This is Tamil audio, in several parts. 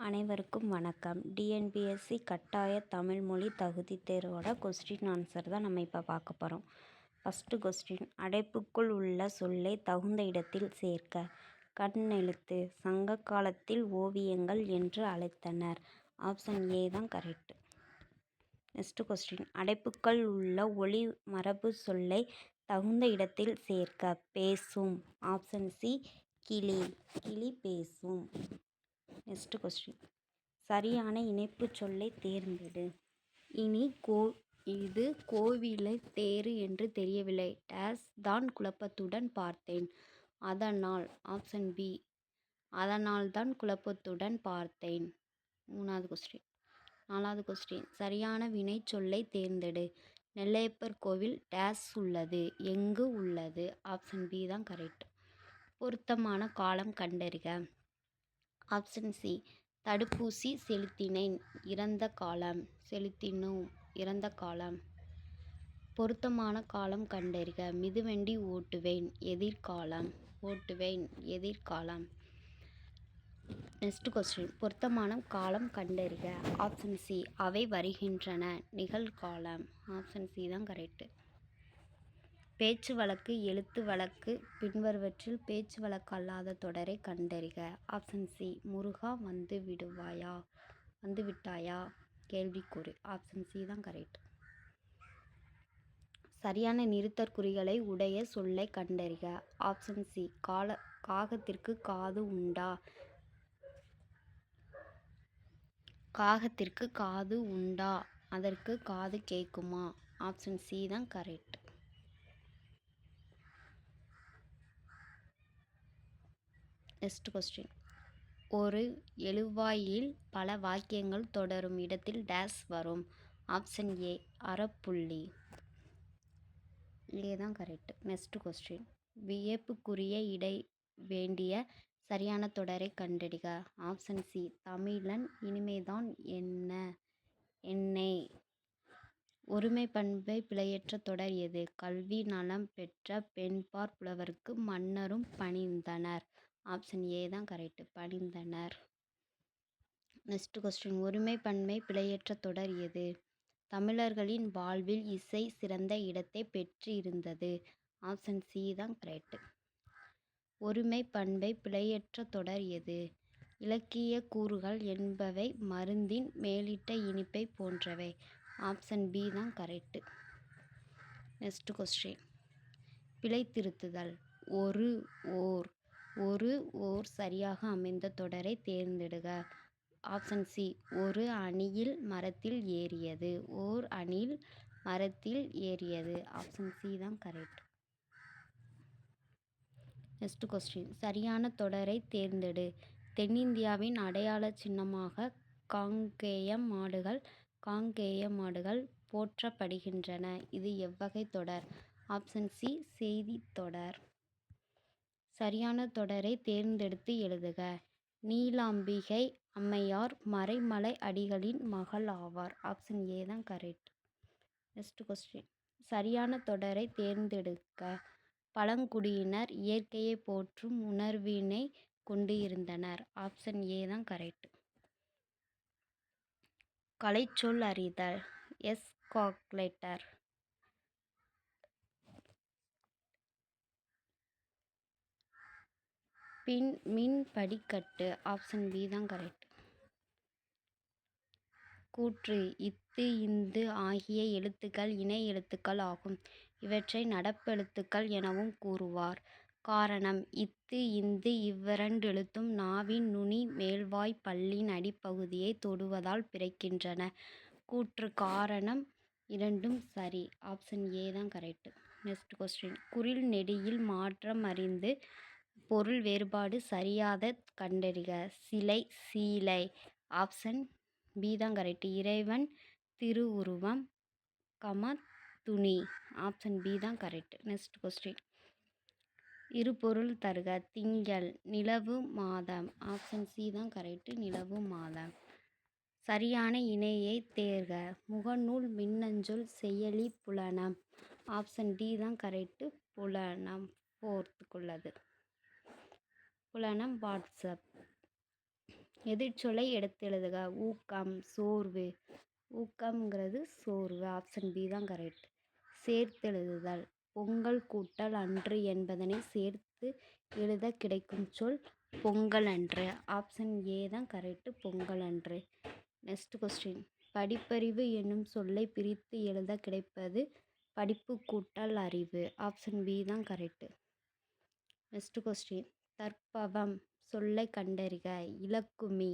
அனைவருக்கும் வணக்கம். டிஎன்பிஎஸ்சி கட்டாய தமிழ் மொழி தகுதித் தேர்வோட கொஸ்டின் ஆன்சர் தான் நம்ம இப்போ பார்க்க போகிறோம் ஃபஸ்ட்டு கொஸ்டின் அடைப்புக்குள் உள்ள சொல்லை தகுந்த இடத்தில் சேர்க்க. கண் எழுத்து. சங்க காலத்தில் ஓவியங்கள் என்று அழைத்தனர். ஆப்ஷன் ஏ தான் கரெக்ட் நெக்ஸ்ட் கொஸ்டின் அடைப்புக்கள் உள்ள ஒளி மரபு சொல்லை தகுந்த இடத்தில் சேர்க்க. பேசும். ஆப்ஷன் சி கிளி. கிளி பேசும். நெக்ஸ்ட் கொஸ்டின் சரியான இணைப்புச் சொல்லை தேர்ந்தெடு. இனி கோ இது கோவிலை தேரு என்று தெரியவில்லை. டேஸ் தான் குழப்பத்துடன் பார்த்தேன். அதனால் ஆப்ஷன் பி அதனால் தான் குழப்பத்துடன் பார்த்தேன். மூணாவது கொஸ்டின் நாலாவது கொஸ்டின் சரியான வினை சொல்லை தேர்ந்தெடு. நெல்லையப்பர் கோவில் டேஸ் உள்ளது. எங்கு உள்ளது? ஆப்ஷன் பி தான் கரெக்ட் பொருத்தமான காலம் கண்டறிக. ஆப்ஷன் சி தடுப்பூசி செலுத்தினேன். இறந்த காலம். செலுத்தினோம். இறந்த காலம். பொருத்தமான காலம் கண்டறிக. மிதிவண்டி ஓட்டுவேன். எதிர்காலம். ஓட்டுவேன். எதிர்காலம். Next question. பொருத்தமான காலம் கண்டறிக. ஆப்ஷன் சி அவை வருகின்றன. நிகழ்காலம். ஆப்ஷன் சி தான் கரெக்டு பேச்சு வழக்கு எழுத்து வழக்கு பின்வருவற்றில் பேச்சு வழக்கு அல்லாத தொடரை கண்டறிக. ஆப்ஷன் சி முருகா வந்து விடுவாயா? வந்து விட்டாயா? கேள்விக்குறி. ஆப்ஷன் சி தான் கரெக்ட். சரியான நிறுத்தற்குறிகளை உடைய சொல்லை கண்டறிக. ஆப்ஷன் சி கால காகத்திற்கு காது உண்டா? காகத்திற்கு காது உண்டா? அதற்கு காது கேட்குமா? ஆப்ஷன் சி தான் கரெக்ட். டெஸ்ட் கொஸ்டின் ஒரு எழுவாயில் பல வாக்கியங்கள் தொடரும் இடத்தில் டேஸ் வரும். ஆப்ஷன் ஏ அறப்புள்ளி. இல்லையே தான் கரெக்ட் நெக்ஸ்ட் கொஸ்டின் வியப்புக்குரிய இடை வேண்டிய சரியான தொடரை கண்டறிக. ஆப்ஷன் சி தமிழன் இனிமேதான் என்ன? என்னை. ஒருமை பண்பை பிழையற்ற தொடர் எது? கல்வி நலம் பெற்ற பெண்பார் புலவருக்கு மன்னரும் பணிந்தனர். ஆப்ஷன் ஏ தான் கரெக்டு பணிந்தனர் நெக்ஸ்ட் கொஸ்டின். ஒருமை பன்மை பிழையற்ற தொடர் எது? தமிழர்களின் வாழ்வில் இசை சிறந்த இடத்தை பெற்று இருந்தது ஆப்ஷன் சி தான் கரெக்ட் ஒருமை பண்பை பிழையற்ற தொடர் எது? இலக்கிய கூறுகள் என்பவை மருந்தின் மேலிட்ட இனிப்பை போன்றவை. ஆப்ஷன் பி தான் கரெக்டு நெக்ஸ்ட் கொஸ்டின். பிழை திருத்துதல் ஒரு ஓ ஒரு ஓர் சரியாக அமைந்த தொடரை தேர்ந்தெடுக. ஆப்ஷன் சி ஒரு அணியில் மரத்தில் ஏறியது. ஓர் அணில் மரத்தில் ஏறியது. ஆப்ஷன் சி தான் கரெக்ட். நெக்ஸ்ட் கொஸ்டின் சரியான தொடரை தேர்ந்தெடு. தென்னிந்தியாவின் அடையாள சின்னமாக காங்கேயம் மாடுகள் காங்கேய மாடுகள் போற்றப்படுகின்றன. இது எவ்வகை தொடர்? ஆப்ஷன் சி செய்தி தொடர். சரியான தொடரை தேர்ந்தெடுத்து எழுதுக. நீலாம்பிகை அம்மையார் மறைமலை அடிகளின் மகள் ஆவார். ஆப்ஷன் ஏ தான் கரெக்ட் நெக்ஸ்ட் கொஸ்டின் சரியான தொடரை தேர்ந்தெடுக்க பழங்குடியினர் இயற்கையை போற்றும் உணர்வினை கொண்டு இருந்தனர். ஆப்ஷன் ஏ தான் கரெக்ட் கலைச்சொல் அறிதல். எஸ் காக்லேட்டர் பின் மின் படிக்கட்டு ஆப்ஷன் பி தான் கரெக்ட் கூற்று இத்து இந்து ஆகிய எழுத்துக்கள் இணை எழுத்துக்கள் ஆகும். இவற்றை நடப்பெழுத்துக்கள் எனவும் கூறுவார். காரணம் இத்து இந்து இவ்விரண்டெழுத்தும் நாவின் நுனி மேல்வாய் பல்லின் அடிப்பகுதியை தொடுவதால் பிறக்கின்றன. கூற்று காரணம் இரண்டும் சரி. ஆப்ஷன் ஏ தான் கரெக்ட் நெக்ஸ்ட் கொஸ்டின் குரில் நெடியில் மாற்றம் அறிந்து பொருள் வேறுபாடு சரியாத கண்டறிக. சிலை சீலை. ஆப்ஷன் பி தான் கரெக்ட். இறைவன் திருவுருவம் கம துணி. ஆப்ஷன் பி தான் கரெக்ட். Next question. இரு பொருள் தருக. திங்கள் நிலவு மாதம். ஆப்ஷன் சி தான் கரெக்ட். நிலவு மாதம். சரியான இணையை தேர்க. முகநூல் மின்னஞ்சொல் செயலி புலனம். ஆப்ஷன் டி தான் கரெக்டு. புலனம். போர்த்துக்குள்ளது. புலனம் வாட்ஸ்அப். எதிர்ச்சொல்லை எடுத்து எழுதுக. ஊக்கம் சோர்வு. ஊக்கம்ங்கிறது சோர்வு. ஆப்ஷன் பி தான் கரெக்ட் சேர்த்து எழுதுதல். பொங்கல் கூட்டல் அன்று என்பதனை சேர்த்து எழுத கிடைக்கும் சொல் பொங்கல் அன்று. ஆப்ஷன் ஏ தான் கரெக்டு பொங்கல் அன்று. நெக்ஸ்ட் கொஸ்டின் படிப்பறிவு என்னும் சொல்லை பிரித்து எழுத கிடைப்பது படிப்பு கூட்டல் அறிவு. ஆப்ஷன் பி தான் கரெக்டு நெக்ஸ்ட் கொஸ்டின் தற்பவம் சொல்லை கண்டறிக. இலக்குமி.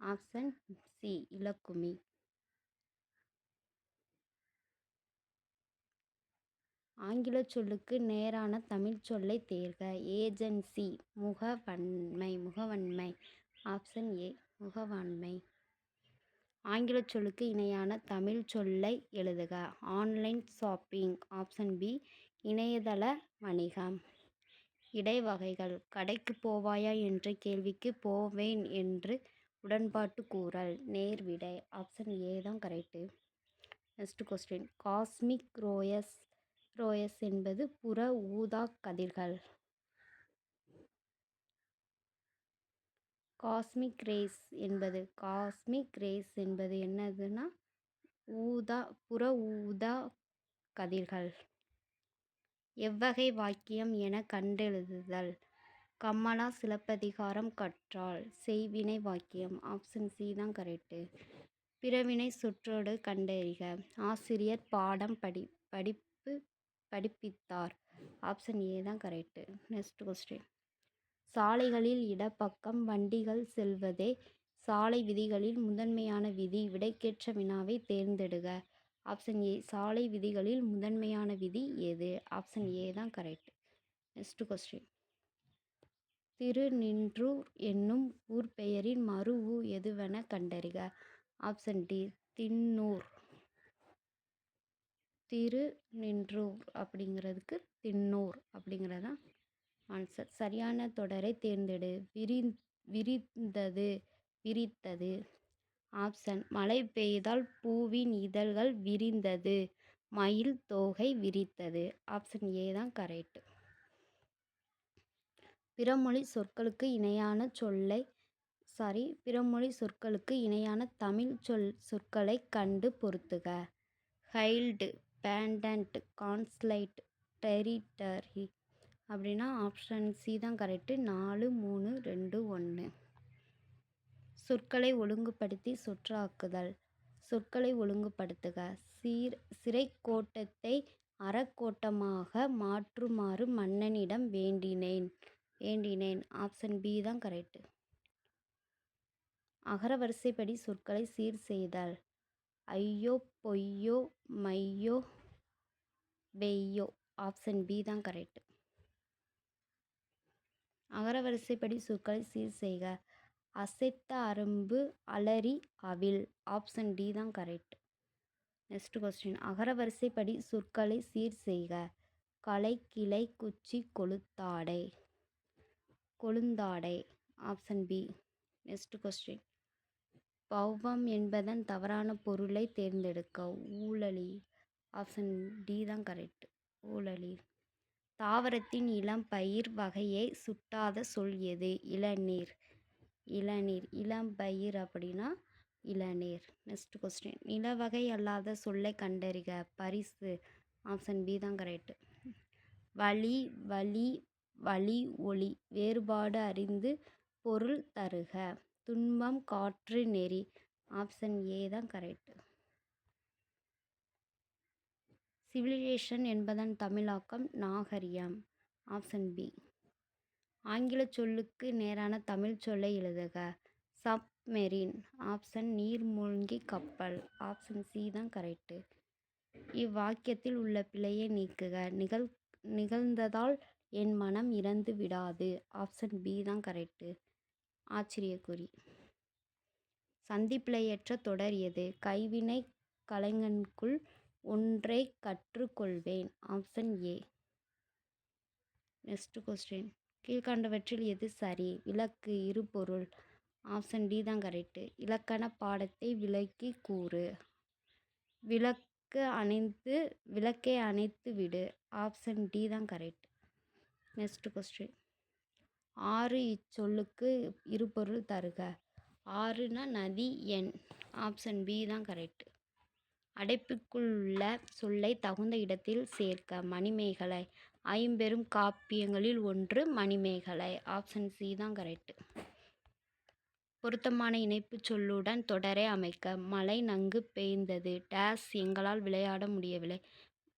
Option C. இலக்குமி. ஆங்கில சொல்லுக்கு நேரான தமிழ் சொல்லை தேர்க. ஏஜென்சி. முகவன்மை. முகவன்மை. Option A. முகவாண்மை ஆங்கில சொல்லுக்கு இணையான தமிழ் சொல்லை எழுதுக. Online shopping. Option B. இணையதள வணிகம். இடைவகைகள். கடைக்கு போவாயா என்ற கேள்விக்கு போவேன் என்று உடன்பாட்டு கூறல். நேர்விடை ஆப்ஷன் ஏ தான் correct next question cosmic rays rays என்பது புற ஊதா கதிர்கள். காஸ்மிக் ரேஸ் என்பது காஸ்மிக் ரேஸ் என்பது என்னதுன்னா ஊதா புற ஊதா கதிர்கள். எவ்வகை வாக்கியம் என கண்டெழுதுதல். கமலா சிலப்பதிகாரம் கற்றால் செய்வினை வாக்கியம். ஆப்ஷன் சி தான் கரெக்டு பிறவினை சுற்றோடு கண்டறிக. ஆசிரியர் பாடம் படி படிப்பு படிப்பித்தார். ஆப்ஷன் ஏ தான் கரெக்டு நெக்ஸ்ட் கொஸ்டின் சாலைகளில் இடப்பக்கம் வண்டிகள் செல்வதே சாலை விதிகளில் முதன்மையான விதி. விடைக்கேற்ற வினாவை தேர்ந்தெடுக. ஆப்ஷன் ஏ சாலை விதிகளில் முதன்மையான விதி எது? ஆப்ஷன் ஏ தான் கரெக்ட் நெக்ஸ்ட் கொஸ்டின் திருநின்றூர் என்னும் ஊர் பெயரின் மறு ஊ எதுவென கண்டறிக. ஆப்ஷன் டி தின்னூர் திருநின்றூர் அப்படிங்கிறதுக்கு தின்னூர் அப்படிங்கிறதான் ஆன்சர் சரியான தொடரை தேர்ந்தெடு. விரி விரிந்தது விரித்தது. ஆப்ஷன் மழை பெய்தால் பூவின் இதழ்கள் விரிந்தது. மயில் தோகை விரித்தது. ஆப்ஷன் ஏ தான் கரெக்ட் பிறமொழி சொற்களுக்கு இணையான சொல்லை சாரி பிறமொழி சொற்களுக்கு இணையான தமிழ் சொல் சொற்களை கண்டு பொருத்துக. ஹைல்டு பேண்டன்ட் கான்ஸ்லைட் டெரிட்டரி அப்படின்னா ஆப்ஷன் சி தான் கரெக்டு நாலு மூணு ரெண்டு ஒன்று சொற்களை ஒழுங்குபடுத்தி சொற்றாக்குதல். சொற்களை ஒழுங்குபடுத்துக. சீர் சிறைக்கோட்டத்தை அறக்கோட்டமாக மாற்றுமாறு மன்னனிடம் வேண்டினேன். வேண்டினேன். ஆப்ஷன் பி தான் கரெக்டு அகரவரிசைப்படி சொற்களை சீர் செய்தல். ஐயோ பொய்யோ மையோ வெய்யோ. ஆப்ஷன் பி தான் கரெக்டு அகரவரிசைப்படி சொற்களை சீர் செய்க. அசைத்த அரும்பு அலறி அவில் ஆப்ஷன் டி தான் கரெக்ட். Next question. அகரவரிசைப்படி சொற்களை சீர் செய்க. கலை கிளை குச்சி கொளுத்தாடை கொழுந்தாடை. Option B. Next question. பௌவம் என்பதன் தவறான பொருளை தேர்ந்தெடுக்க ஊழலி. ஆப்ஷன் டி தான் கரெக்ட். ஊழலி. தாவரத்தின் இளம் பயிர் வகையை சுட்டாத சொல் எது? இளநீர். இளநீர் இளம் பயிர் அப்படின்னா இளநீர். நெக்ஸ்ட் கொஸ்டின் நிலவகை அல்லாத சொல்லை கண்டறிக. பரிசு. ஆப்ஷன் பி தான் கரெக்ட் வழி வழி வழி ஒளி. வேறுபாடு அறிந்து பொருள் தருக. துன்பம் காற்று நெறி. ஆப்ஷன் ஏ தான் கரெக்ட் சிவிலைசேஷன் என்பதன் தமிழாக்கம் நாகரியம் ஆப்ஷன் பி ஆங்கில சொல்லுக்கு நேரான தமிழ் சொல்லை எழுதுக. சப்மெரின். ஆப்ஷன் நீர்மூழ்கி கப்பல். ஆப்ஷன் சி தான் கரெக்டு இவ்வாக்கியத்தில் உள்ள பிழையை நீக்குக. நிகழ் நிகழ்ந்ததால் என் மனம் இறந்து விடாது. ஆப்ஷன் பி தான் கரெக்டு ஆச்சரியக்குறி. சந்திப்பிழையற்ற தொடர் எது? கைவினை கலைஞனுக்குள் ஒன்றை கற்றுக்கொள்வேன். Option A. Next question. கீழ்கண்டவற்றில் எது சரி? விளக்கு இருபொருள் ஆப்ஷன் டி தான் கரெக்டு இலக்கண பாடத்தை விளக்கி கூறு. விளக்கு அணைத்து விளக்கை அணைத்து விடு. ஆப்ஷன் டி தான் கரெக்ட் நெக்ஸ்ட் கொஸ்டின் ஆறு இச்சொல்லுக்கு இருபொருள் தருக. ஆறுனா நதி எண். ஆப்ஷன் பி தான் கரெக்ட் அடைப்புக்குள் உள்ள சொல்லை தகுந்த இடத்தில் சேர்க்க மணிமேகலை. ஐம்பெரும் காப்பியங்களில் ஒன்று மணிமேகலை. ஆப்ஷன் சி தான் கரெக்ட் பொருத்தமான இணைப்புச் சொல்லுடன் தொடரை அமைக்க. மழை நன்கு பெய்ந்தது. டேஸ் எங்களால் விளையாட முடியவில்லை.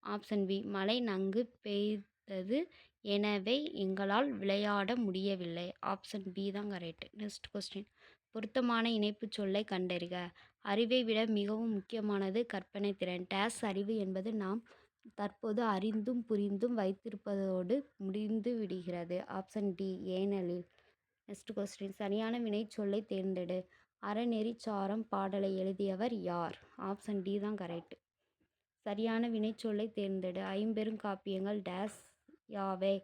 ஆப்ஷன் பி மழை நன்கு பெய்தது எனவே எங்களால் விளையாட முடியவில்லை. ஆப்ஷன் பி தான் கரெக்ட் நெக்ஸ்ட் கொஸ்டின் பொருத்தமான இணைப்புச் சொல்லை கண்டறிக. அறிவை விட மிகவும் முக்கியமானது கற்பனை திறன். டேஸ் அறிவு என்பது நாம் தற்போது அறிந்தும் புரிந்தும் வைத்திருப்பதோடு முடிந்து விடுகிறது. ஆப்ஷன் டி ஏனெனில் நெக்ஸ்ட் கொஸ்டின். சரியான வினைச்சொல்லை தேர்ந்தெடு. அறநெறிச்சாரம் பாடலை எழுதியவர் யார்? ஆப்ஷன் டி தான் கரெக்ட். சரியான வினைச்சொல்லை தேர்ந்தெடு. ஐம்பெருங்காப்பியங்கள் டேஸ் யாவே?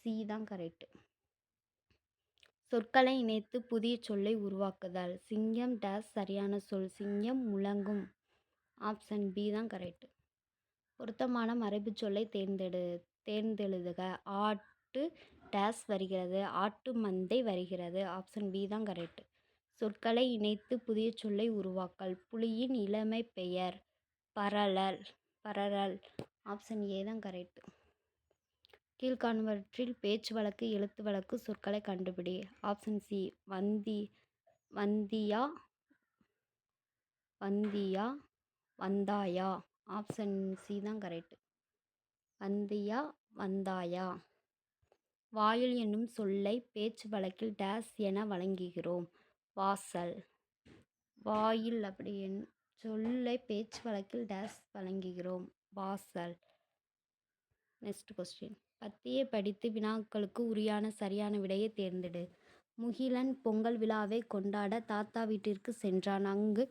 சி தான் கரெக்ட். சொற்களை இணைத்து புதிய சொல்லை உருவாக்குதல். சிங்கம் டேஸ் சரியான சொல். சிங்கம் முழங்கும். ஆப்ஷன் பி தான் கரெக்ட். பொருத்தமான மரபுச் சொல்லை தேர்ந்தெடு தேர்ந்தெழுதுக. ஆட்டு டேஸ் வருகிறது. ஆட்டு மந்தை வருகிறது. ஆப்ஷன் பி தான் கரெக்ட் சொற்களை இணைத்து புதிய சொல்லை உருவாக்கல். புலியின் இளமை பெயர் பரலல் பரரல். ஆப்ஷன் ஏ தான் கரெக்ட் கீழ்காணுவற்றில் பேச்சு வழக்கு எழுத்து வழக்கு சொற்களை கண்டுபிடி. ஆப்ஷன் சி வந்தி வந்தியா வந்தியா வந்தாயா. ஆப்ஷன் சி தான் கரெக்ட். வந்தியா வந்தாயா? வாயில் என்னும் சொல்லை பேச்சு வழக்கில் டேஸ் என வழங்குகிறோம். வாசல். வாயில் அப்படி என் சொல்லை பேச்சு வழக்கில் டேஸ் வழங்குகிறோம். வாசல். Next question. பத்தியை படித்து வினாக்களுக்கு உரியான சரியான விடையை தேர்ந்தெடு. முகிலன் பொங்கல் விழாவை கொண்டாட தாத்தா வீட்டிற்கு சென்றான். அங்கு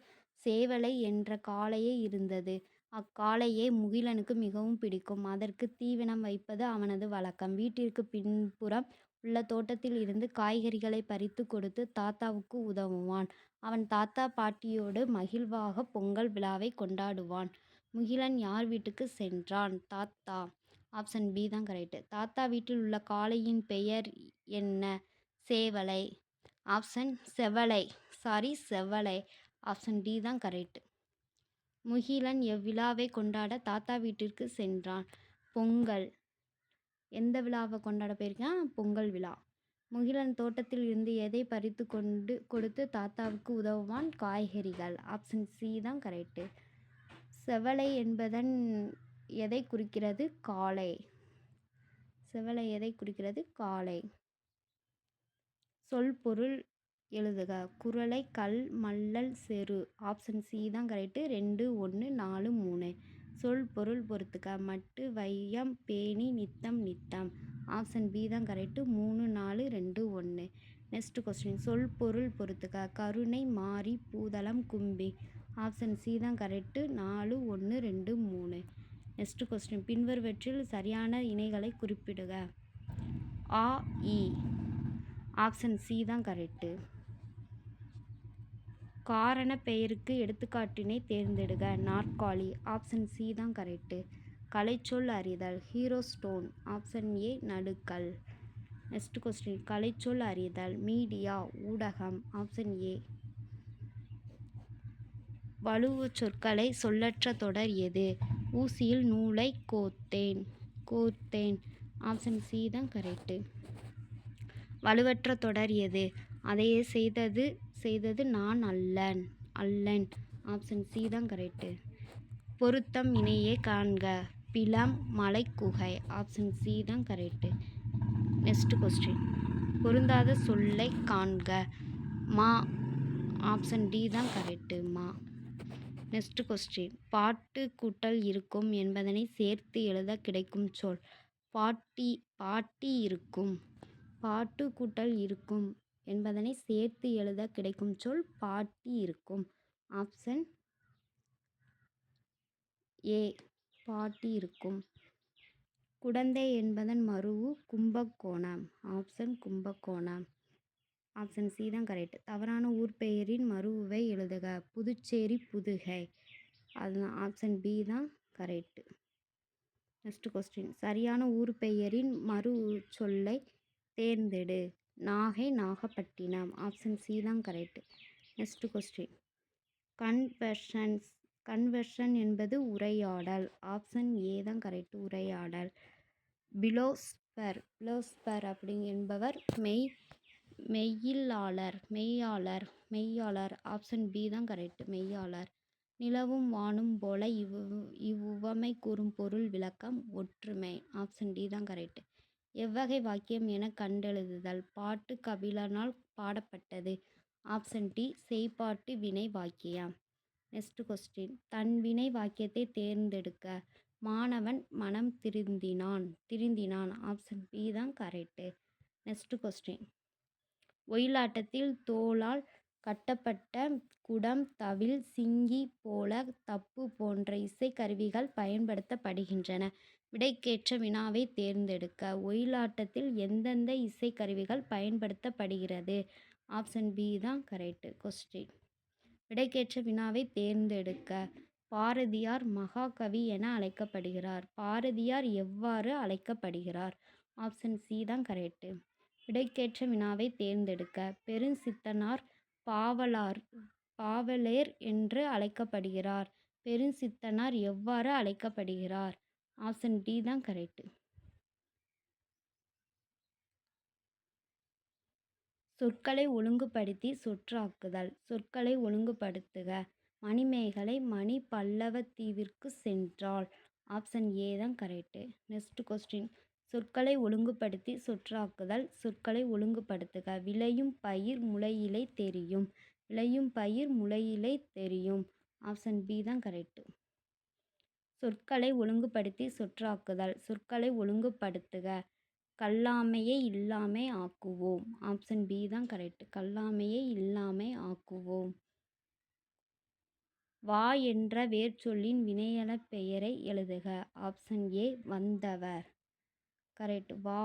சேவலை என்ற காளையே இருந்தது. அக்காளையே முகிலனுக்கு மிகவும் பிடிக்கும். அதற்கு தீவனம் வைப்பது அவனது வழக்கம். வீட்டிற்கு பின்புறம் உள்ள தோட்டத்தில் இருந்து காய்கறிகளை பறித்து கொடுத்து தாத்தாவுக்கு உதவுவான். அவன் தாத்தா பாட்டியோடு மகிழ்வாக பொங்கல் விழாவை கொண்டாடுவான். முகிலன் யார் வீட்டுக்கு சென்றான்? தாத்தா. ஆப்ஷன் பி தான் கரெக்ட். தாத்தா வீட்டில் உள்ள காளையின் பெயர் என்ன? சேவலை. ஆப்ஷன் செவலை. சாரி செவலை. ஆப்ஷன் டி தான் கரெக்ட் முகிலன் எவ்விழாவை கொண்டாட தாத்தா வீட்டிற்கு சென்றான். பொங்கல். எந்த விழாவை கொண்டாட போயிருக்கான்? பொங்கல் விழா. முகிலன் தோட்டத்தில் இருந்து எதை பறித்து கொண்டு கொடுத்து தாத்தாவுக்கு உதவுவான்? காய்கறிகள். ஆப்ஷன் சி தான் கரெக்டு செவலை என்பதன் எதை குறிக்கிறது? காளை. செவலை எதை குறிக்கிறது? காளை. சொல் பொருள் எழுதுக. குறளை கல் மல்லல் செரு. ஆப்ஷன் சி தான் கரெக்டு ரெண்டு ஒன்று நாலு மூணு. சொல் பொருள் பொறுத்துக்க மட்டு வையம் பேணி நித்தம் நித்தம். ஆப்ஷன் பி தான் கரெக்டு மூணு நாலு ரெண்டு ஒன்று நெக்ஸ்ட் கொஸ்டின் சொல் பொருள் பொறுத்துக்க கருணை மாறி பூதளம் கும்பி. ஆப்ஷன் சி தான் கரெக்டு நாலு ஒன்று ரெண்டு மூணு. நெக்ஸ்ட் கொஸ்டின் பின்வருவற்றில் சரியான இணைகளை குறிப்பிடுக. ஆ இ. ஆப்ஷன் சி தான் கரெக்டு காரண பெயருக்கு எடுத்துக்காட்டினை தேர்ந்தெடுக. நாற்காலி ஆப்ஷன் சி தான் கரெக்டு கலைச்சொல் அறிதல் ஹீரோ ஸ்டோன் ஆப்ஷன் ஏ நடுக்கல். நெக்ஸ்ட் கொஸ்டின் கலைச்சொல் அறிதல் மீடியா ஊடகம் ஆப்ஷன் ஏ வலுவு சொற்களை சொல்லற்ற தொடர் எது? ஊசியில் நூலை கோத்தேன் கோர்த்தேன் ஆப்ஷன் சி தான் கரெக்டு வலுவற்ற தொடர் எது? அதையே செய்தது செய்தது நான் அல்லன் அல்லன். ஆப்ஷன் சி தான் கரெக்டு பொருத்தம் இணையே காண்க. பிலம் மலைக்குகை ஆப்ஷன் சி தான் கரெக்டு நெக்ஸ்ட் கொஸ்டின் பொருந்தாத சொல்லை காண்க. மா ஆப்ஷன் டி தான் கரெக்டு மா. நெக்ஸ்ட் கொஸ்டின் பாட்டு கூட்டல் இருக்கும் என்பதனை சேர்த்து எழுத கிடைக்கும் சொல். பாட்டி பாட்டி இருக்கும். பாட்டு கூட்டல் இருக்கும் என்பதனை சேர்த்து எழுத கிடைக்கும் சொல் பாட்டி இருக்கும். ஆப்ஷன் ஏ பாட்டி இருக்கும். குடந்தை என்பதன் மருவு Kumbakonam. Option Kumbakonam. Option C தான் கரெக்ட். தவறான ஊர் பெயரின் மருவை எழுதுக. புதுச்சேரி புதுகை. அதுதான் ஆப்ஷன் பி தான் கரெக்டு. Next question. சரியான ஊர் பெயரின் மறு சொல்லை தேர்ந்தெடு. நாகை நாகப்பட்டினம் ஆப்ஷன் சி தான் correct next question conversions conversion என்பது உரையாடல். ஆப்ஷன் ஏ தான் கரெக்ட் உரையாடல். பிலோஸ்பர் பிலோஸ்பர் அப்படிங்க என்பவர் மெய் மெய்யில்லாளர் மெய்யாளர் மெய்யாளர். ஆப்ஷன் பி தான் கரெக்ட் மெய்யாளர். நிலவும் வானும் போல இவ் இவ்வுவமை கூறும் பொருள் விளக்கம் ஒற்றுமை. ஆப்ஷன் டி தான் கரெக்ட் எவ்வகை வாக்கியம் என கண்டெழுதுதல். பாட்டு கபிலனால் பாடப்பட்டது. ஆப்ஷன் டி செய்பாட்டு வினை வாக்கியம். Next question. தன் வினை வாக்கியத்தை தேர்ந்தெடுக்க மாணவன் மனம் திருந்தினான். திருந்தினான். ஆப்ஷன் பி தான் கரெக்டு நெக்ஸ்ட் கொஸ்டின். ஒயிலாட்டத்தில் தோளால் கட்டப்பட்ட குடம் தவில் சிங்கி போல தப்பு போன்ற இசைக்கருவிகள் பயன்படுத்தப்படுகின்றன. விடைக்கேற்ற வினாவை தேர்ந்தெடுக்க. ஒயிலாட்டத்தில் எந்தெந்த இசைக்கருவிகள் பயன்படுத்தப்படுகிறது? ஆப்ஷன் பி தான் கரெக்டு. கொஸ்டின். விடைக்கேற்ற வினாவை தேர்ந்தெடுக்க. பாரதியார் மகாகவி என அழைக்கப்படுகிறார். பாரதியார் எவ்வாறு அழைக்கப்படுகிறார்? ஆப்ஷன் சி தான் கரெக்டு. விடைக்கேற்ற வினாவை தேர்ந்தெடுக்க. பெருஞ்சித்தனார் பாவலார் பாவலேர் என்று அழைக்கப்படுகிறார். பெருஞ்சித்தனார் எவ்வாறு அழைக்கப்படுகிறார்? ஆப்ஷன் டி தான் கரெக்டு சொற்களை ஒழுங்குபடுத்தி சொற்றாக்குதல். சொற்களை ஒழுங்குபடுத்துக. மணிமேகலை மணி பல்லவத்தீவிற்கு சென்றாள். ஆப்ஷன் ஏ தான் கரெக்டு நெக்ஸ்ட் கொஸ்டின். சொற்களை ஒழுங்குபடுத்தி சொற்றாக்குதல். சொற்களை ஒழுங்குபடுத்துக. விளையும் பயிர் முளையிலை தெரியும். விளையும் பயிர் முளையிலை தெரியும். ஆப்ஷன் பி தான் கரெக்டு சொற்களை ஒழுங்குபடுத்தி சொற்றாக்குதல். சொற்களை ஒழுங்குபடுத்துக. கல்லாமையை இல்லாமை ஆக்குவோம். ஆப்ஷன் பி தான் கரெக்ட் கல்லாமையை இல்லாமை ஆக்குவோம். வா என்ற வேர்ச்சொல்லின் வினையென பெயரை எழுதுக. ஆப்ஷன் ஏ வந்தவர். கரெக்ட் வா.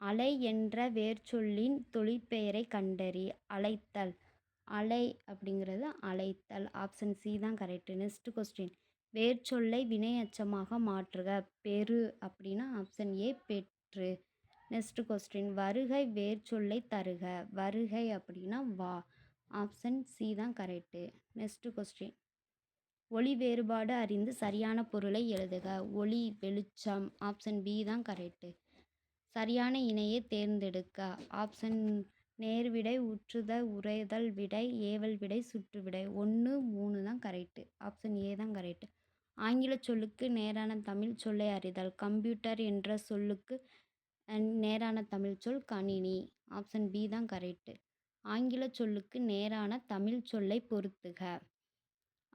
அலை என்ற வேர்ச்சொல்லின் தொழிற்பெயரை கண்டறி அழைத்தல். அலை அப்படிங்கிறது அழைத்தல் ஆப்ஷன் சி தான் கரெக்டு நெக்ஸ்ட் கொஸ்டின் வேர்ச்சொல்லை வினையச்சமாக மாற்றுக. பெரு அப்படின்னா ஆப்ஷன் ஏ பெற்று. நெக்ஸ்ட் கொஸ்டின் வருகை வேர்ச்சொல்லை தருக. வருகை அப்படின்னா வா. ஆப்ஷன் சி தான் கரெக்டு நெக்ஸ்ட் கொஸ்டின் ஒளி வேறுபாடு அறிந்து சரியான பொருளை எழுதுக. ஒளி வெளிச்சம். ஆப்ஷன் பி தான் கரெக்டு சரியான இணையை தேர்ந்தெடுக்க. ஆப்ஷன் நேர்விடை உற்றுத உரைதல் விடை ஏவல் விடை சுற்று விடை. ஒன்று மூணு தான் கரெக்டு ஆப்ஷன் ஏ தான் கரெக்டு ஆங்கில சொல்லுக்கு நேரான தமிழ் சொல்லை அறிதல். கம்ப்யூட்டர் என்ற சொல்லுக்கு நேரான தமிழ் சொல் கணினி. ஆப்ஷன் பி தான் கரெக்டு ஆங்கில சொல்லுக்கு நேரான தமிழ் சொல்லை பொறுத்துக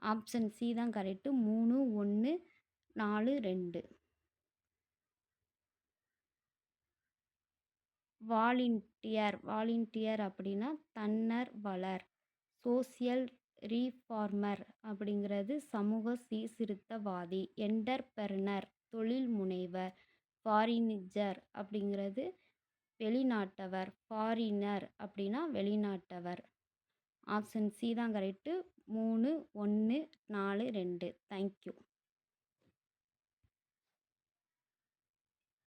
ஆப்ஷன் சி தான் கரெக்டு மூணு ஒன்று நாலு ரெண்டு. வாலிண்டியர் வாலிண்டியர் அப்படின்னா தன்னர்வலர் சோசியல் ரீஃபார்மர் அப்படிங்கிறது சமூக சீர்திருத்தவாதி என்டர்பெர்னர் தொழில் முனைவர் ஃபாரினிஜர் அப்படிங்கிறது வெளிநாட்டவர் ஃபாரினர் அப்படின்னா வெளிநாட்டவர். ஆப்ஷன் சி தான் கரெக்டு மூணு ஒன்று நாலு ரெண்டு. தேங்க்யூ